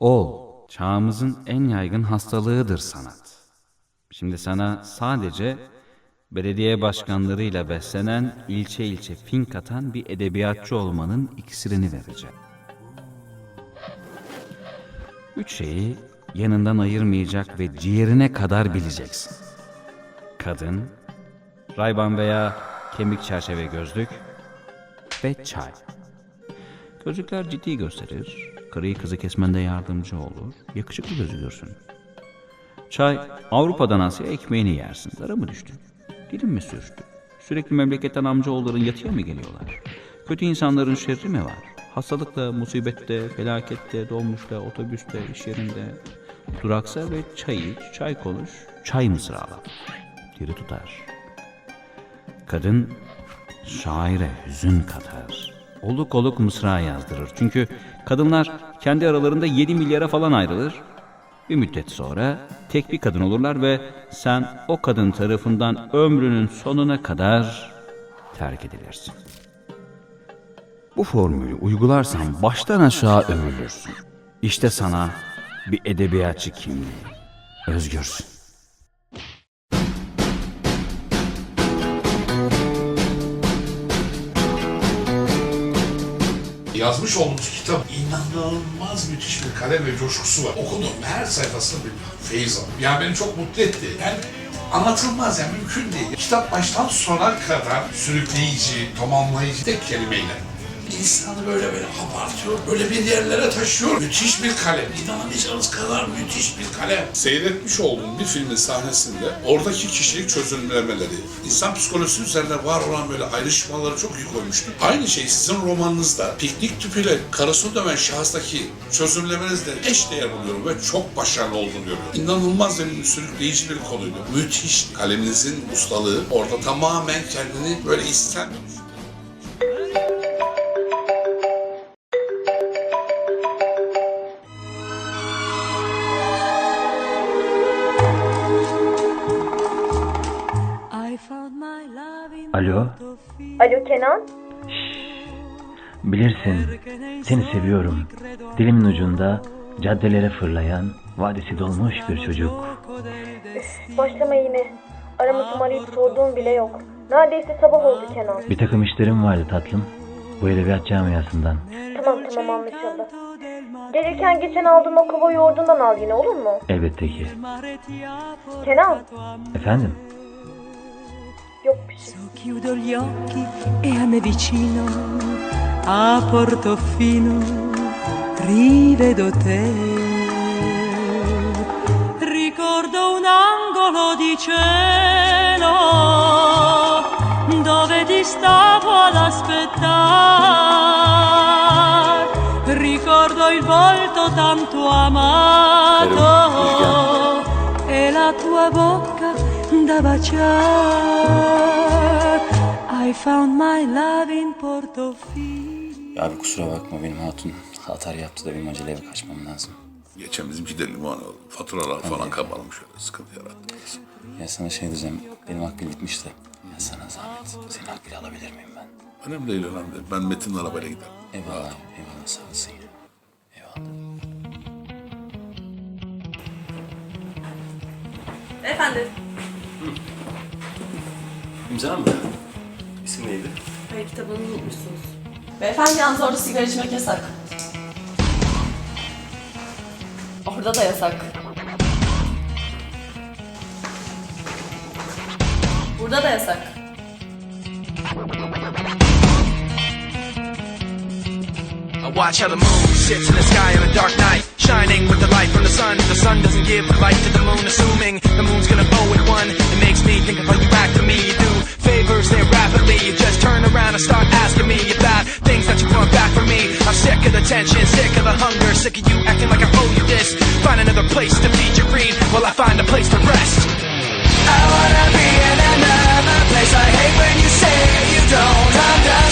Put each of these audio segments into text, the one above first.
Ol, çağımızın en yaygın hastalığıdır sanat. Şimdi sana sadece belediye başkanlarıyla beslenen, ilçe ilçe fink atan bir edebiyatçı olmanın iksirini vereceğim. Üç şeyi yanından ayırmayacak ve ciğerine kadar bileceksin. Kadın, rayban veya kemik çerçeve gözlük ve çay. Gözlükler ciddi gösterir, kırıyı kızı kesmende yardımcı olur, yakışıklı gözükürsün. Çay, Avrupa'dan Asya'ya ekmeğini yersin. Zara mı düştün? Dilin mi sürçtü? Sürekli memleketten amcaoğulların yatıya mı geliyorlar? Kötü insanların şerri mi var? Hastalıkta, musibette, felakette, dolmuşta, otobüste, iş yerinde. Duraksa ve çay iç, çay konuş, çay mısrala. Diri tutar. Kadın şaire hüzün katar. Oluk oluk mısra yazdırır. Çünkü kadınlar kendi aralarında 7 milyara falan ayrılır. Bir müddet sonra tek bir kadın olurlar ve sen o kadın tarafından ömrünün sonuna kadar terk edilirsin. Bu formülü uygularsan baştan aşağı övülürsün. İşte sana bir edebiyatçı kimliği. Özgürsün. Yazmış olduğumuz kitap inanılmaz müthiş bir kalem ve coşkusu var. Okudum her sayfasında bir feyiz aldım. Yani beni çok mutlu etti. Yani anlatılmaz yani mümkün değil. Kitap baştan sona kadar sürükleyici, tamamlayıcı tek kelimeyle. İnsanı böyle böyle abartıyor, böyle bir yerlere taşıyor. Müthiş bir kalem. İnanamayacağınız kadar müthiş bir kalem. Seyretmiş olduğum bir filmin sahnesinde oradaki kişilik çözümlemeleri, insan psikolojisi üzerine var olan böyle ayrışmaları çok iyi koymuştu. Aynı şey sizin romanınızda piknik tüpüyle karısını döven şahıstaki çözümlemenizde eş değer buluyorum ve çok başarılı olduğunu görüyorum. İnanılmaz derecede sürükleyici bir konuydu. Müthiş. Kaleminizin ustalığı orada tamamen kendini böyle istenmemiş. Alo, Alo Kenan, bilirsin seni seviyorum. Dilimin ucunda caddelere fırlayan, vadisi dolmuş bir çocuk. başlama yine. Aramızı arayıp sorduğum bile yok. Neredeyse sabah oldu Kenan. Bir takım işlerim vardı tatlım. Bu edebiyat camiasından. Tamam tamam anlaşıldı. Gelirken geçen aldığın o kova yoğurdundan al yine olur mu? Elbette ki. Kenan, Efendim, şey. Chiudo gli occhi e a me vicino a Portofino rivedo te. Ricordo un angolo di cielo dove ti stavo ad aspettare. Ricordo il volto tanto amato e la tua bocca da baciare. I found my love in Portofino. Abi kusura bakma benim hatun hatar yaptı da benim acele eve kaçmam lazım. Geçen bizimki de limon oldu. Faturalar falan kabarmış öyle sıkıntı yarattı. Ya sana şey diyeceğim benim akbil bitmiş de. Ya sana zahmet senin akbili alabilir miyim ben? Önemli değil önemli değil. Ben Metin'in arabayla giderim. Eyvallah eyvallah sağ olasın ya. Eyvallah. Efendim, İmza mı? İsim neydi? hayır kitabını unutmuşsunuz. Beyefendi yalnız orada sigara içmek yasak. Orada da yasak. Burada da yasak. Watch how the moon sits in the sky on a dark night, shining with the light from the sun. The sun doesn't give the light to the moon, assuming the moon's gonna bow at one. It makes me think of how you act to me. You do favors there rapidly. You just turn around and start asking me about things that you want back from me. I'm sick of the tension, sick of the hunger, sick of you acting like I owe you this. Find another place to feed your greed while I find a place to rest. I wanna be in another place. I hate when you say you don't understand.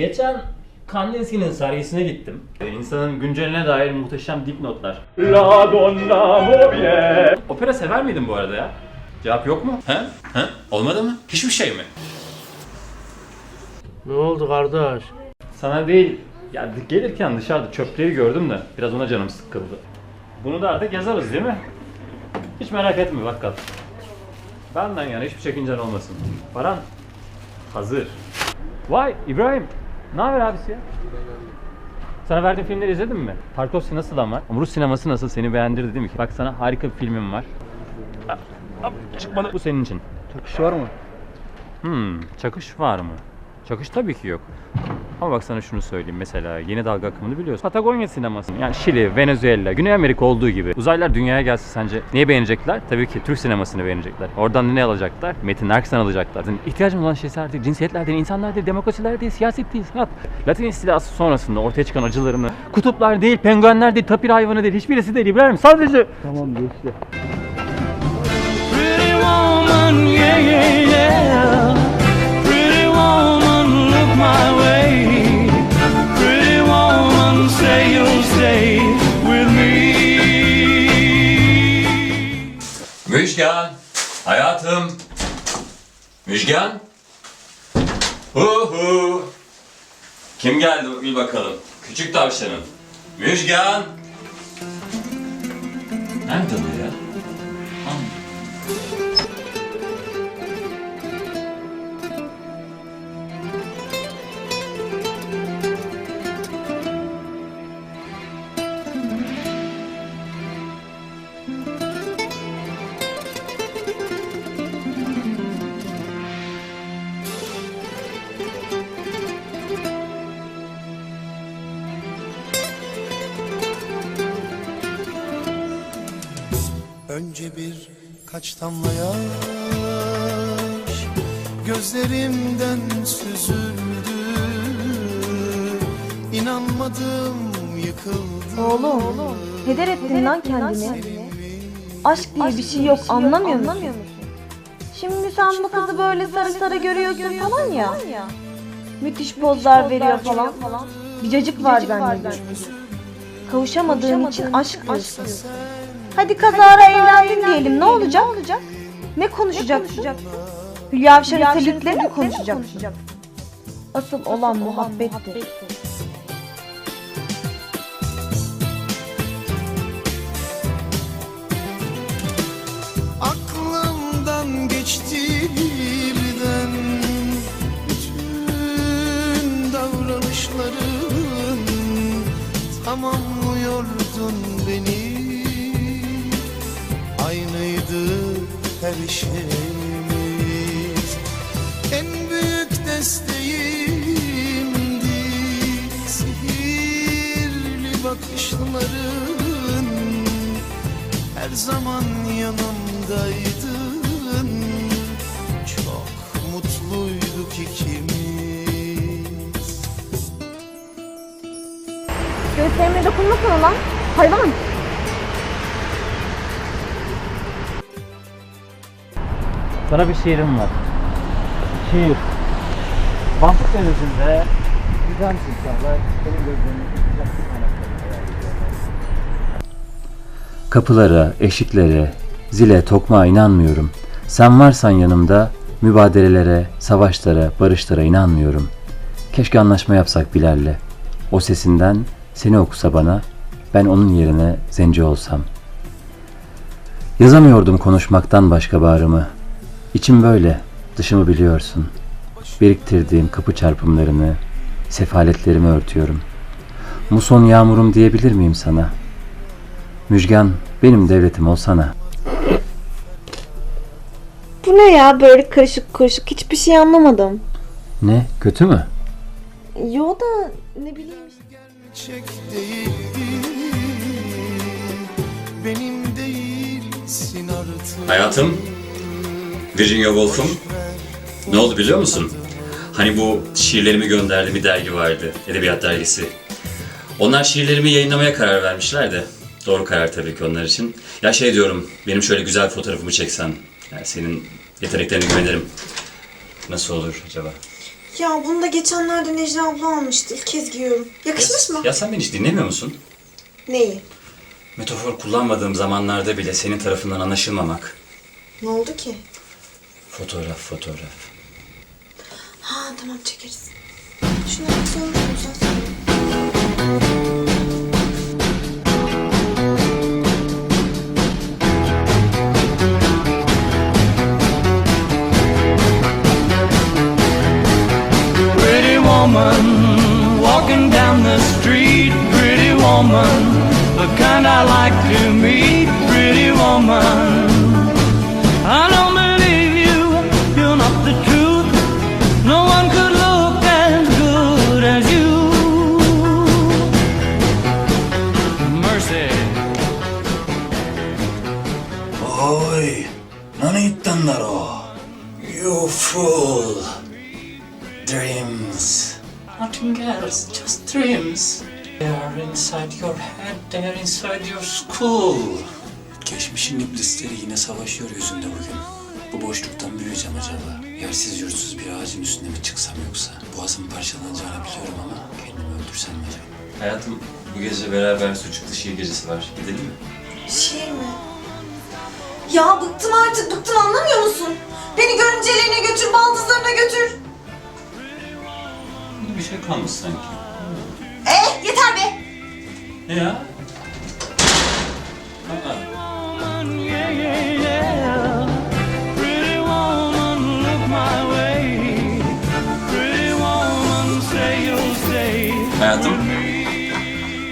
Geçen Kandinsky'nin sergisine gittim. Ee, İnsanın günceline dair muhteşem dipnotlar. La donna mobile. Opera sever miydin bu arada ya? Cevap yok mu? He? He? Olmadı mı? Hiçbir şey mi? Ne oldu kardeş? Sana değil. Ya gelirken dışarıda çöpleri gördüm de biraz ona canım sıkıldı. Bunu da artık yazarız değil mi? Hiç merak etme bakkal. Benden yani hiçbir çekincen olmasın. Paran hazır. Vay İbrahim. Ne haber abisi ya? Sana verdiğim filmleri izledin mi? Tarkovski nasıl ama? Ama Rus sineması nasıl? Seni beğendirdi değil mi? Bak sana harika bir filmim var. Hop, Çıkmadı. Bu senin için. Çakış var mı? Hmm, çakış var mı? Çakış tabii ki yok. Ama bak sana şunu söyleyeyim mesela yeni dalga akımını biliyorsun. Patagonya sineması. Yani Şili, Venezuela, Güney Amerika olduğu gibi. Uzaylılar dünyaya gelse sence neyi beğenecekler? Tabii ki Türk sinemasını beğenecekler. Oradan ne alacaklar? Metin Erksan alacaklar. Yani ihtiyacım olan şeyler değil, cinsiyetler değil, insanlar değil, demokrasiler değil, siyaset değil, sanat. Latin istilası sonrasında ortaya çıkan acılarını, kutuplar değil, penguenler değil, tapir hayvanı değil, hiçbirisi değil İbrahim. Sadece Tamam geçti. Pretty woman, yeah, yeah, yeah. Pretty woman, look my way. Stay with me. Müjgan! Hayatım! Müjgan! Hu hu! Kim geldi bil bakalım. Küçük tavşanım. Müjgan! Nerede bu ya? Bir kaç damla yaş Gözlerimden süzüldü İnanmadım yıkıldım Oğlum, heder ettin lan kendini. Aşk diye bir şey yok, anlamıyor musun? Şimdi sen bu kızı böyle sarı sarı görüyorsun falan ya. Müthiş pozlar veriyor falan. Bir cacık var zannediyorsun. Kavuşamadığın için aşk diyorsun. Hadi kazara evlendin diyelim ne olacak? Ne konuşacaksın? Hülya Avşar'ın sevdiklerini mi konuşacaksın? Asıl olan muhabbettir. Her şeyimiz En büyük desteğimdi Sihirli bakışların her zaman yanımdaydın Çok mutluyduk ikimiz Göğüslerime dokunmasana lan. Hayvan. Sana bir şiirim var. Şiir. Bant denizinde güzel kanatlarını hayal ediyorlar. Kapılara, eşiklere, zile, tokmağa inanmıyorum. Sen varsan yanımda mübadelelere, savaşlara, barışlara inanmıyorum. Keşke anlaşma yapsak Bilal'le. O sesinden seni okusa bana, ben onun yerine zenci olsam. Yazamıyordum konuşmaktan başka bağrımı. İçim böyle, dışımı biliyorsun. Biriktirdiğim kapı çarpımlarını, sefaletlerimi örtüyorum. Muson yağmurum diyebilir miyim sana?'' Müjgan benim devletim olsana. Bu ne ya böyle karışık karışık hiçbir şey anlamadım. Ne kötü mü? Yo da ne bileyim Gerçek değil Benim değilsin artık Hayatım, Virginia Woolf'um. Ne oldu biliyor musun? Hani bu şiirlerimi gönderdiğim bir dergi vardı, edebiyat dergisi. Onlar şiirlerimi yayınlamaya karar vermişler de. Doğru karar tabii ki onlar için. Ya şey diyorum, benim şöyle güzel bir fotoğrafımı çeksen. Yani senin yeteneklerine güvenirim. Nasıl olur acaba? Ya bunu da geçenlerde Necla abla almıştı. İlk kez giyiyorum. Yakışmış mı? Ya sen beni hiç dinlemiyor musun? Neyi? Metafor kullanmadığım zamanlarda bile senin tarafından anlaşılmamak. Ne oldu ki? Fotoğraf, fotoğraf. Ha tamam çekeriz. Sen söyle. Pretty woman, walking down the street. Pretty woman, the kind I like to meet. Pretty woman, head, they are inside your skull Geçmişin iblisleri yine savaşıyor yüzünde bugün Bu boşluktan büyüyeceğim acaba Yersiz yurtsuz bir ağacın üstüne mi çıksam yoksa Boğazım parçalanacağını biliyorum ama Kendimi öldürsem mi acaba Hayatım bu gece beraber suçluklu şiir gecesi var Gidelim mi? Şiir mi? Ya bıktım artık bıktım anlamıyor musun? Beni görümcelerine götür, baldızlarına götür. Bir şey kalmış sanki Eh yeter be. Ne ya?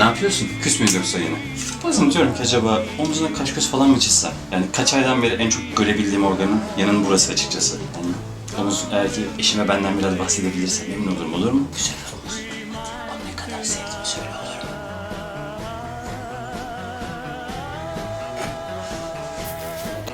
Ne yapıyorsun? Küs müyüz yoksa yine? Bazen diyorum ki acaba omzuna kaş göz falan mı çizsem? Yani kaç aydan beri en çok görebildiğim organın yanın burası açıkçası. Yani omuz eğer ki eşime benden biraz bahsedebilirse memnun olurum olur mu? Güzel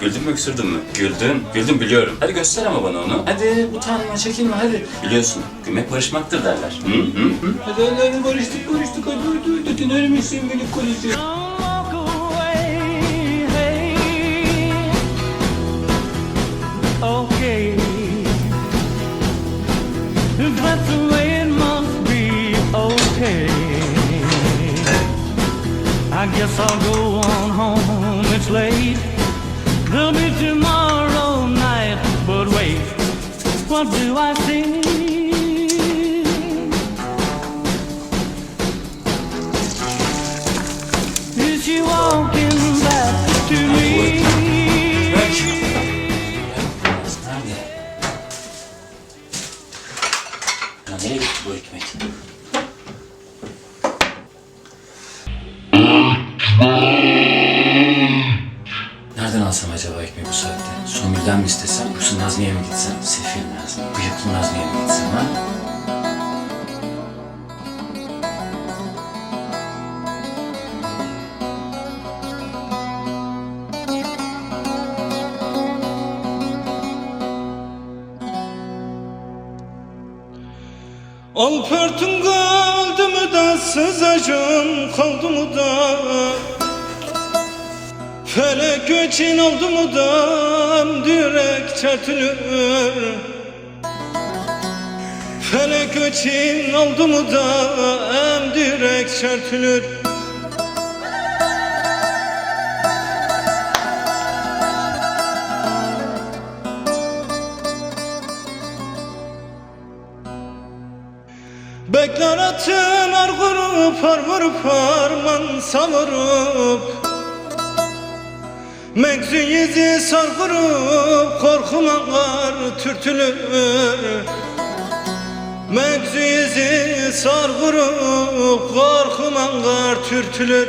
Güldün mü öksürdün mü? Güldün. Güldüm biliyorum. Hadi göster ama bana onu. Hadi utanma çekinme hadi. Biliyorsun gülmek barışmaktır derler. Hı hı hı. Hadi hadi barıştık barıştık hadi hadi hadi. Dinler misin beni konuşuyor? Don't walk away, hey. Okay. If that's the way it must be, okay. I guess I'll go on home, it's late. There'll be tomorrow night, but wait, what do I see? Acaba ekmeği bu saatte? Songül'den mi istesem, yoksa Nazmiye'ye mi gitsem? Sefil Nazmi, bıyıklı Nazmiye'ye mi gitsem ha? Alpert'in kaldı mı da sızacağım kaldı mı da Felek göçün oldu mu da direk çertülür Felek göçün oldu mu da em direk çertülür Bekler atın argurup arvurup arman savurup Mekzün yüzü sargurup korkumanlar türtülür. Mekzün yüzü sargurup korkumanlar türtülür